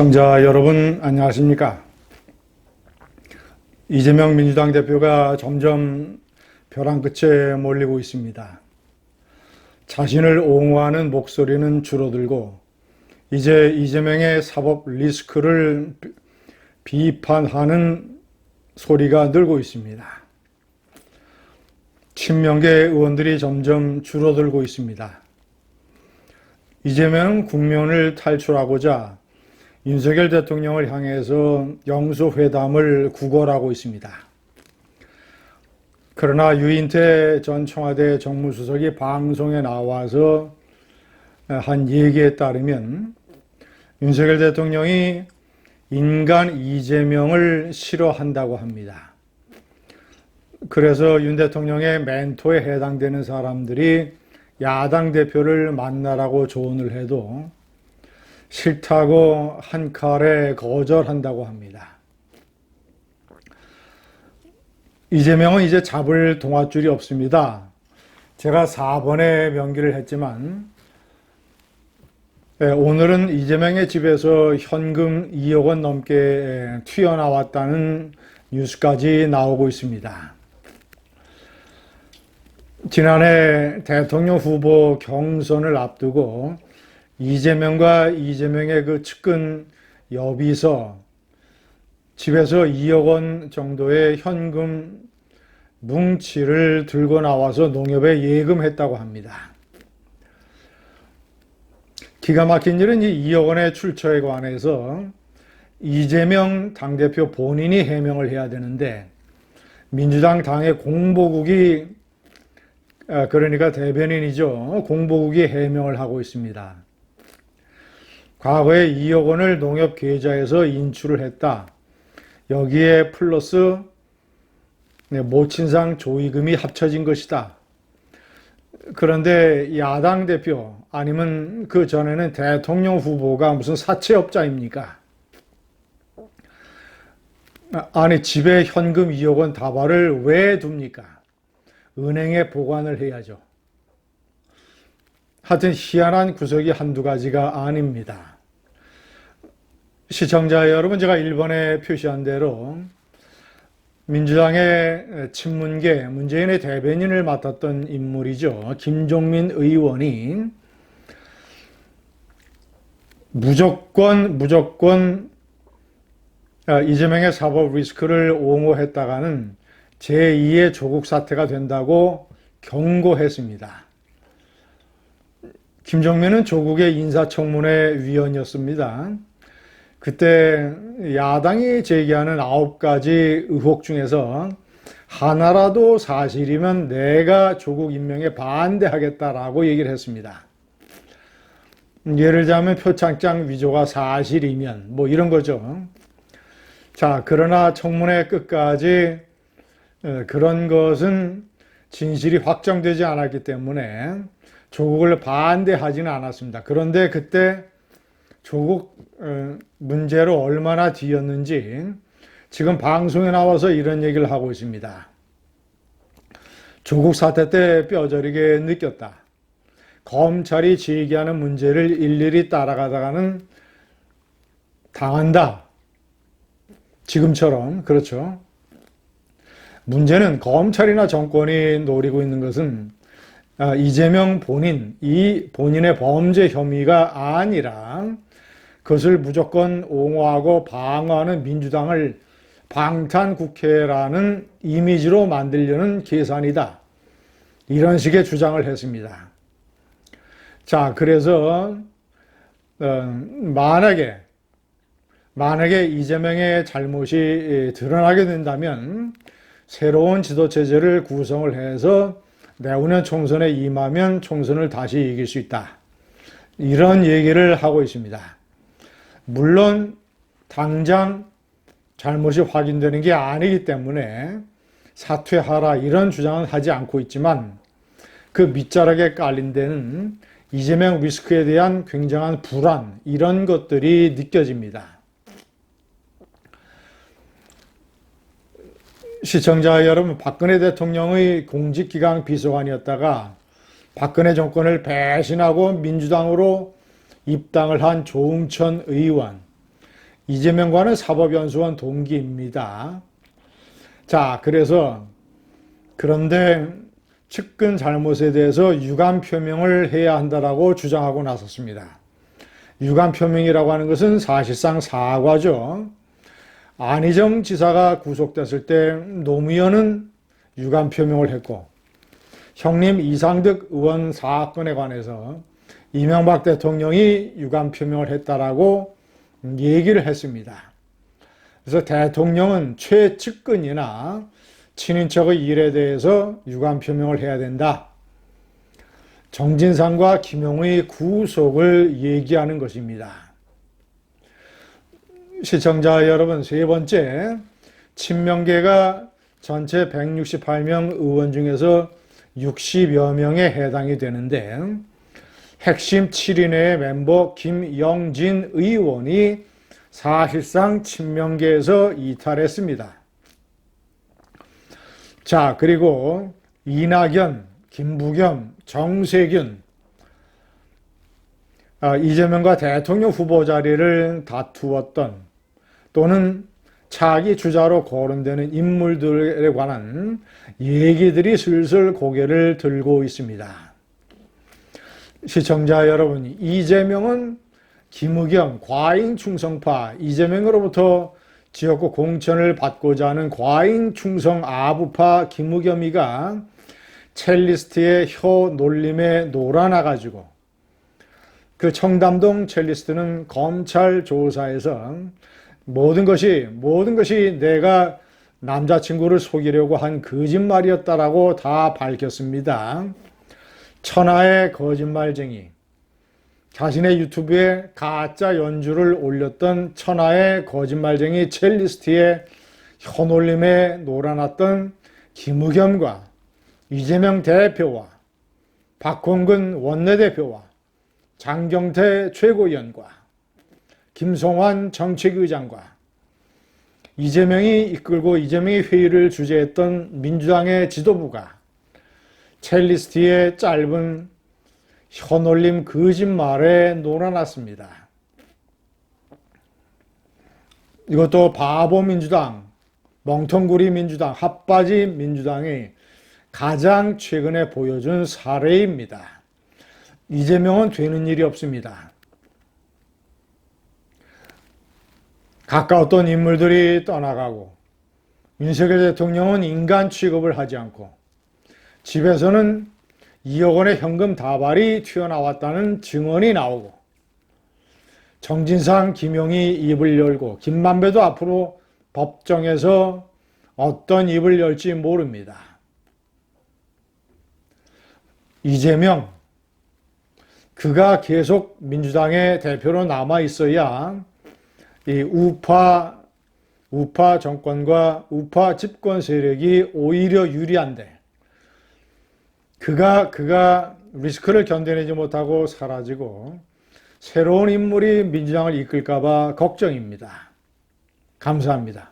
시청자 여러분 안녕하십니까? 이재명 민주당 대표가 점점 벼랑 끝에 몰리고 있습니다. 자신을 옹호하는 목소리는 줄어들고 이제 이재명의 사법 리스크를 비- 비판하는 소리가 늘고 있습니다. 친명계 의원들이 점점 줄어들고 있습니다. 이재명 국면을 탈출하고자 윤석열 대통령을 향해서 영수회담을 구걸하고 있습니다. 그러나 유인태 전 청와대 정무수석이 방송에 나와서 한 얘기에 따르면 윤석열 대통령이 인간 이재명을 싫어한다고 합니다. 그래서 윤 대통령의 멘토에 해당되는 사람들이 야당 대표를 만나라고 조언을 해도 싫다고 한 칼에 거절한다고 합니다. 이재명은 이제 잡을 동아줄이 없습니다. 제가 4번에 명기를 했지만 예, 오늘은 이재명의 집에서 현금 2억 원 넘게 예, 튀어나왔다는 뉴스까지 나오고 있습니다. 지난해 대통령 후보 경선을 앞두고 이재명과 이재명의 그 측근 여비서 집에서 2억 원 정도의 현금 뭉치를 들고 나와서 농협에 예금했다고 합니다. 기가 막힌 일은 이 2억 원의 출처에 관해서 이재명 당대표 본인이 해명을 해야 되는데 민주당 당의 공보국이 아, 그러니까 대변인이죠. 공보국이 해명을 하고 있습니다. 과거에 2억 원을 농협 계좌에서 인출을 했다. 여기에 플러스 네, 모친상 조의금이 합쳐진 것이다. 그런데 야당 대표 아니면 그 전에는 대통령 후보가 무슨 사채업자입니까? 아, 아니 집에 현금 2억 원 다발을 왜 둡니까? 은행에 보관을 해야죠. 하여튼 희한한 구석이 한두 가지가 아닙니다. 시청자 여러분, 제가 1번에 표시한 대로 민주당의 친문계 문재인의 대변인을 맡았던 인물이죠. 김종민 의원이 무조건, 무조건 아, 이재명의 사법 리스크를 옹호했다가는 제2의 조국 사태가 된다고 경고했습니다. 김정민은 조국의 인사청문회 위원이었습니다. 그때 야당이 제기하는 아홉 가지 의혹 중에서 하나라도 사실이면 내가 조국 임명에 반대하겠다라고 얘기를 했습니다. 예를 들자면 표창장 위조가 사실이면 뭐 이런 거죠. 자, 그러나 청문회 끝까지 어, 그런 것은 진실이 확정되지 않았기 때문에 조국을 반대하지는 않았습니다. 그런데 그때 조국 어, 문제로 얼마나 뒤였는지 지금 방송에 나와서 이런 얘기를 하고 있습니다. 조국 사태 때 뼈저리게 느꼈다. 검찰이 제기하는 문제를 일일이 따라가다가는 당한다. 지금처럼 그렇죠. 문제는 검찰이나 정권이 노리고 있는 것은 아, 이재명 본인, 이 본인의 범죄 혐의가 아니라 그것을 무조건 옹호하고 방어하는 민주당을 방탄국회라는 이미지로 만들려는 계산이다. 이런 식의 주장을 했습니다. 자, 그래서 어, 만약에 만약에 이재명의 잘못이 드러나게 된다면 새로운 지도체제를 구성을 해서 내후년 총선에 임하면 총선을 다시 이길 수 있다. 이런 얘기를 하고 있습니다. 물론 당장 잘못이 확인되는 게 아니기 때문에 사퇴하라 이런 주장은 하지 않고 있지만 그 밑자락에 깔린 데는 이재명 리스크에 대한 굉장한 불안 이런 것들이 느껴집니다. 시청자 여러분, 박근혜 대통령의 공직기강 비서관이었다가 박근혜 정권을 배신하고 민주당으로 입당을 한 조응천 의원, 이재명과는 사법연수원 동기입니다. 자, 그래서 그런데 측근 잘못에 대해서 유감 표명을 해야 한다라고 주장하고 나섰습니다. 유감 표명이라고 하는 것은 사실상 사과죠. 안희정 지사가 구속됐을 때 노무현은 유감 표명을 했고 형님 이상득 의원 사건에 관해서 이명박 대통령이 유감 표명을 했다라고 얘기를 했습니다. 그래서 대통령은 최측근이나 친인척의 일에 대해서 유감 표명을 해야 된다. 정진상과 김용의 구속을 얘기하는 것입니다. 시청자 여러분, 세 번째, 친명계가 전체 168명 의원 중에서 60여 명에 해당이 되는데, 핵심 7인의 멤버 김영진 의원이 사실상 친명계에서 이탈했습니다. 자, 그리고 이낙연, 김부겸, 정세균, 아, 이재명과 대통령 후보 자리를 다투었던 또는 차기 주자로 거론되는 인물들에 관한 얘기들이 슬슬 고개를 들고 있습니다. 시청자 여러분, 이재명은 김의겸 과잉 충성파 이재명으로부터 지역구 공천을 받고자 하는 과잉 충성 아부파 김의겸이가 첼리스트의 혀 놀림에 놀아나가지고 그 청담동 첼리스트는 검찰 조사에서 모든 것이 모든 것이 내가 남자친구를 속이려고 한 거짓말이었다라고 다 밝혔습니다. 천하의 거짓말쟁이. 자신의 유튜브에 가짜 연주를 올렸던 천하의 거짓말쟁이 첼리스트의 혀놀림에 놀아났던 김의겸과 이재명 대표와 박홍근 원내대표와 장경태 최고위원과 김성환 정책의장과 이재명이 이끌고 이재명이 회의를 주재했던 민주당의 지도부가 첼리스트의 짧은 혀놀림 거짓말에 놀아났습니다. 이것도 바보 민주당, 멍텅구리 민주당, 핫바지 민주당이 가장 최근에 보여준 사례입니다. 이재명은 되는 일이 없습니다. 가까웠던 인물들이 떠나가고 윤석열 대통령은 인간 취급을 하지 않고 집에서는 2억 원의 현금 다발이 튀어나왔다는 증언이 나오고 정진상, 김용이 입을 열고 김만배도 앞으로 법정에서 어떤 입을 열지 모릅니다. 이재명, 그가 계속 민주당의 대표로 남아 있어야 이 우파, 우파 정권과 우파 집권 세력이 오히려 유리한데 그가 그가 리스크를 견뎌내지 못하고 사라지고 새로운 인물이 민주당을 이끌까봐 걱정입니다. 감사합니다.